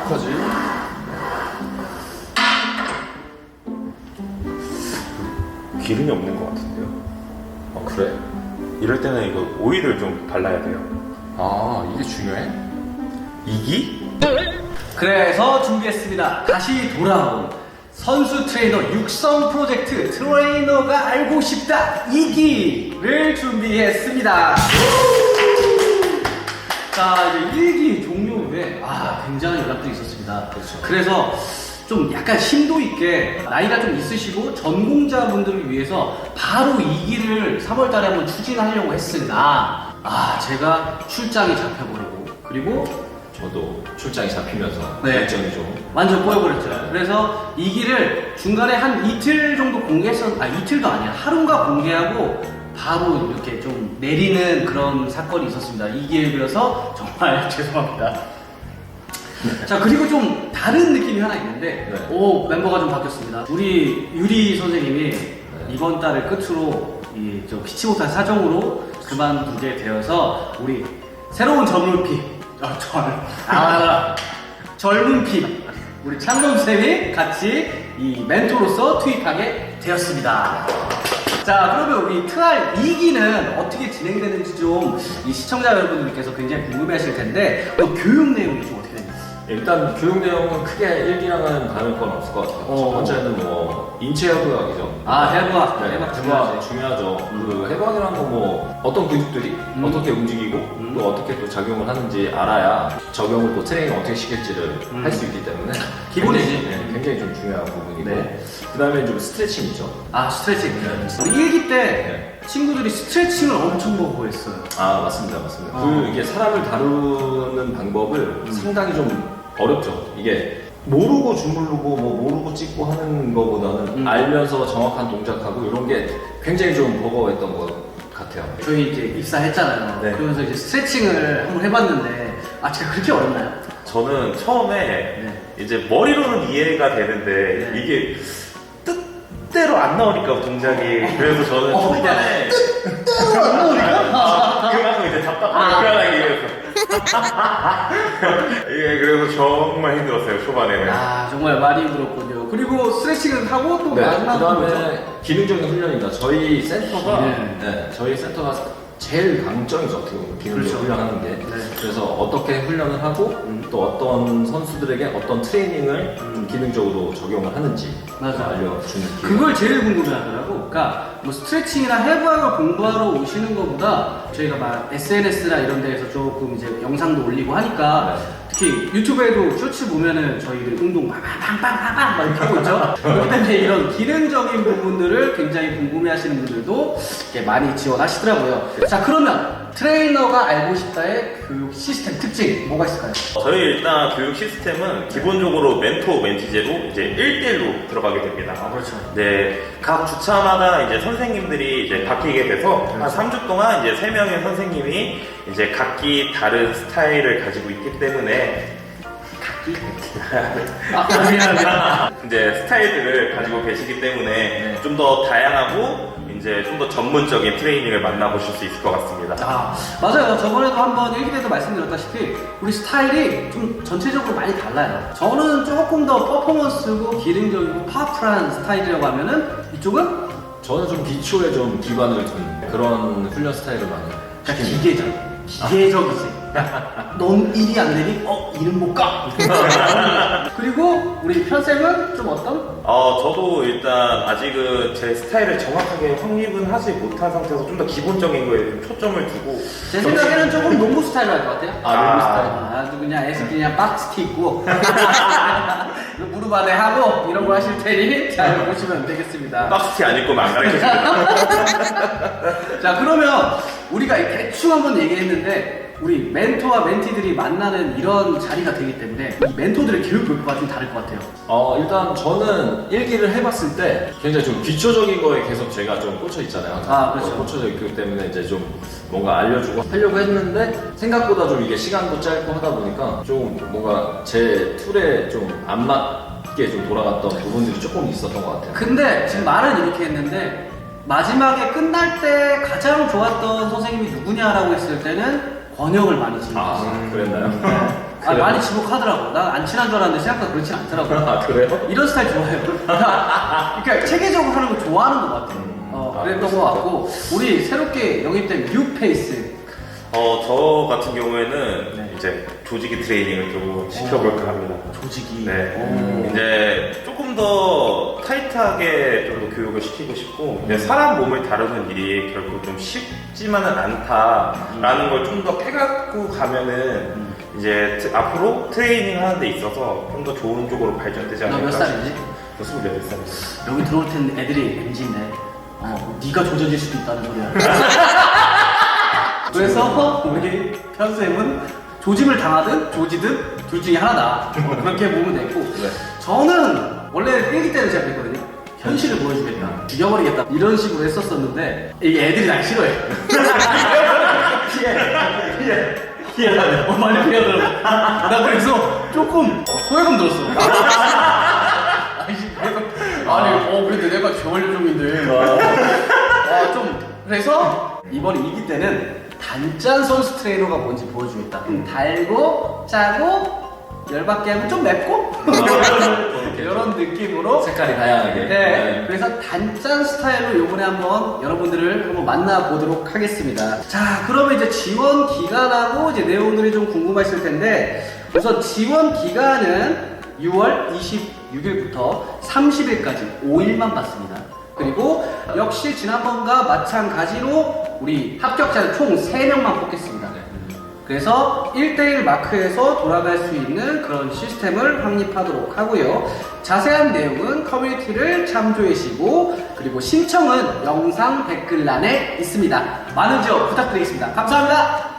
어떡하지? 기름이 없는 것 같은데요. 아 그래? 이럴 때는 이거 오일을 좀 발라야 돼요. 아 이게 중요해? 이기? 그래서 준비했습니다. 다시 돌아온 선수 트레이너 육성 프로젝트 트레이너가 알고 싶다 2기를 준비했습니다. 자, 이제 1기 종료 후에 아, 굉장히 연락들이 있었습니다. 그렇죠. 그래서 좀 약간 심도 있게 나이가 좀 있으시고 전공자분들을 위해서 바로 2기를 3월 달에 한번 추진하려고 했으나 아, 제가 출장이 잡혀버리고 그리고 저도 출장이 잡히면서 네. 일정이 좀 완전 꼬여버렸죠. 그래서 이 길을 중간에 한 이틀 정도 공개했었, 아 이틀도 아니야. 하루가 공개하고 바로 이렇게 좀 내리는 그런 사건이 있었습니다. 이 그래서 정말 죄송합니다. 자 그리고 좀 다른 느낌이 하나 있는데 네. 오 멤버가 좀 바뀌었습니다. 우리 유리 선생님이 이번 달을 끝으로 이저 피치 못한 사정으로 그만두게 되어서 우리 새로운 전물피 아, 절, 아, 젊은 피 우리 창범 쌤이 같이 이 멘토로서 투입하게 되었습니다. 자 그러면 우리 트알 2기는 어떻게 진행되는지 좀 이 시청자 여러분들께서 굉장히 궁금해하실 텐데 어, 교육 내용이 좀 어떻게 됩니까? 일단 교육 내용은 크게 일기랑은 다를 건 없을 것 같아요. 어. 첫 번째는 뭐 인체 해부학이죠. 아, 해부학. 네, 해부학 중요하지. 중요하죠. 그 해부학이라는 건뭐 어떤 근육들이 음. 어떻게 움직이고 음. 또 어떻게 또 작용을 하는지 알아야 적용을 또 트레이닝 어떻게 시킬지를 음. 할 수 있기 때문에 기본이지. 굉장히, 네, 굉장히 좀 중요한 부분이고 네. 그 다음에 좀 스트레칭 있죠. 아 스트레칭 네. 우리 1기 때 네. 친구들이 스트레칭을 엄청 보고 했어요 아 맞습니다 맞습니다 어. 그 이게 사람을 다루는 방법을 상당히 좀 어렵죠 이게 모르고 주무르고 뭐 모르고 찍고 하는 거보다는 음. 알면서 정확한 동작하고 이런 게 굉장히 좀 버거웠던 것 같아요 저희 이제 입사했잖아요 네. 그러면서 이제 스트레칭을 한번 해봤는데 아 제가 그렇게 어렵나요? 저는 처음에 네. 이제 머리로는 이해가 되는데 네. 이게 뜻대로 안 나오니까 동작이. 그래서 저는 어, 초반에 그만큼 이제 답답하게 아. 표현하기 위해서. 예 그래서 정말 힘들었어요 초반에는. 아 정말 많이 힘들었군요. 그리고 스트레칭을 하고 또 네, 마지막 그 다음에 기능적인 훈련입니다. 저희 센터가 기능. 네, 저희 센터가 제일 강점이죠 어떻게 보면 기능적 그렇죠. 훈련하는 게 네. 그래서 어떻게 훈련을 하고 음. 또 어떤 선수들에게 어떤 트레이닝을 좀 기능적으로 적용을 하는지 맞아. 알려주는 기회 그걸 제일 궁금해하더라고. 그러니까 뭐 스트레칭이나 해부학을 공부하러 오시는 것보다 저희가 막 SNS나 이런 데에서 조금 이제 영상도 올리고 하니까 네. 특히 유튜브에도 쇼츠 보면은 저희들 운동 빵빵빵빵빵 막 이렇게 하고 있죠. 그렇기 때문에 이런 기능적인 부분들을 굉장히 궁금해하시는 분들도 이렇게 많이 지원하시더라고요. 자 그러면 트레이너가 알고 싶다의 교육 시스템 특징 뭐가 있을까요? 저희 일단 교육 시스템은 기본적으로 멘토 멘티제로 이제 1대1로 들어가게 됩니다. 그렇죠. 네, 각 주차마다 이제 선생님들이 이제 바뀌게 돼서 한 3주 동안 이제 3명의 선생님이 이제 각기 다른 스타일을 가지고 있기 때문에 각기? 아. 이제 스타일들을 가지고 계시기 때문에 네. 좀더 다양하고 이제 좀 더 전문적인 트레이닝을 만나보실 수 있을 것 같습니다. 아 맞아요. 저번에도 한번 일기 때도 말씀드렸다시피 우리 스타일이 좀 전체적으로 많이 달라요. 저는 조금 더 퍼포먼스고 기능적이고 파워풀한 스타일이라고 하면은 이쪽은? 저는 좀 기초에 좀 기반을 둔 그런 훈련 스타일을 많이 약간 기계적. 기계적이지 넌 일이 안 되니? 어? 일은 못 가? 그리고 우리 편쌤은 좀 어떤? 어, 저도 일단 아직은 제 스타일을 정확하게 확립은 하지 못한 상태에서 좀 더 기본적인 거에 좀 초점을 두고 제 생각에는 조금 농구 스타일로 할 것 같아요 아, 농구 스타일. 아, 아주 그냥 에스 그냥 박스티 입고 무릎 아래 하고 이런 거 하실 테니 잘 보시면 되겠습니다 박스티 안 입고 안 가르쳐줍니다. 자 그러면 우리가 이 대충 한번 얘기했는데 우리 멘토와 멘티들이 만나는 이런 자리가 되기 때문에 이 멘토들의 교육 교육과 좀 다를 것 같아요 어 일단 저는 일기를 해봤을 때 굉장히 좀 기초적인 거에 계속 제가 좀 꽂혀 있잖아요. 항상. 아, 그렇죠. 어, 꽂혀져 있기 때문에 이제 좀 뭔가 알려주고 하려고 했는데 생각보다 좀 이게 시간도 짧고 하다 보니까 좀 뭔가 제 툴에 좀 안 맞게 좀 돌아갔던 부분들이 조금 있었던 것 같아요. 근데 지금 말은 이렇게 했는데 마지막에 끝날 때 가장 좋았던 선생님이 누구냐라고 했을 때는 권영을 많이 지금 아 그랬나요? 네. 아, 그래요? 많이 지목하더라고. 난 안 친한 줄 알았는데 생각보다 그렇진 않더라고. 아 그래요? 이런 스타일 좋아해요. 그러니까 체계적으로 하는 거 좋아하는 것 같아. 어, 아, 그랬던 것 같고 우리 새롭게 영입된 뉴페이스. 어, 저 같은 경우에는 네. 이제 조직이 트레이닝을 좀 시켜볼까 합니다. 조직이. 네. 오. 이제 조금 더 타이트하게 좀 더 교육을 시키고 싶고, 이제 사람 몸을 다루는 일이 결국 좀 쉽지만은 않다라는 걸 좀더 패갖고 가면은 이제 트- 앞으로 트레이닝 하는 데 있어서 좀 더 좋은 쪽으로 발전되지 너 않을까. 몇 살이지? 저 28살입니다. 여기 들어올 텐 애들이 MZ인데 어, 네가 조져질 수도 있다는 소리야. 그래서 우리 편쌤은 조짐을 당하든 조지든 둘 중에 하나다. 뭐 그렇게 보면 되고 네. 저는 원래 일기 때는 제가 그랬거든요. 현실을 보여주겠다. 죽여버리겠다. 이런 식으로 했었었는데 이게 애들이 날 싫어해. 피해. 피해. 피해야 어, 많이 피하더라고. 나 그래서 조금 어, 소외감 들었어. 아니, 어, 근데 내가 재활요정인데. 아, 좀, 그래서 이번 2기 때는 단짠 선수 트레이너가 뭔지 보여주겠다. 좀 달고, 짜고, 열받게 하고, 좀 맵고? 이런 느낌으로. 색깔이 다양하게. 네, 그래서 단짠 스타일로 요번에 한번 여러분들을 한번 만나보도록 하겠습니다. 자, 그러면 이제 지원 기간하고 이제 내용들이 좀 궁금하실 텐데, 우선 지원 기간은 6월 26일부터 30일까지 5일만 받습니다. 그리고 역시 지난번과 마찬가지로 우리 합격자는 총 3명만 뽑겠습니다. 그래서 1대1 마크에서 돌아갈 수 있는 그런 시스템을 확립하도록 하고요. 자세한 내용은 커뮤니티를 참조해주시고 그리고 신청은 영상 댓글란에 있습니다. 많은 지원 부탁드리겠습니다. 감사합니다.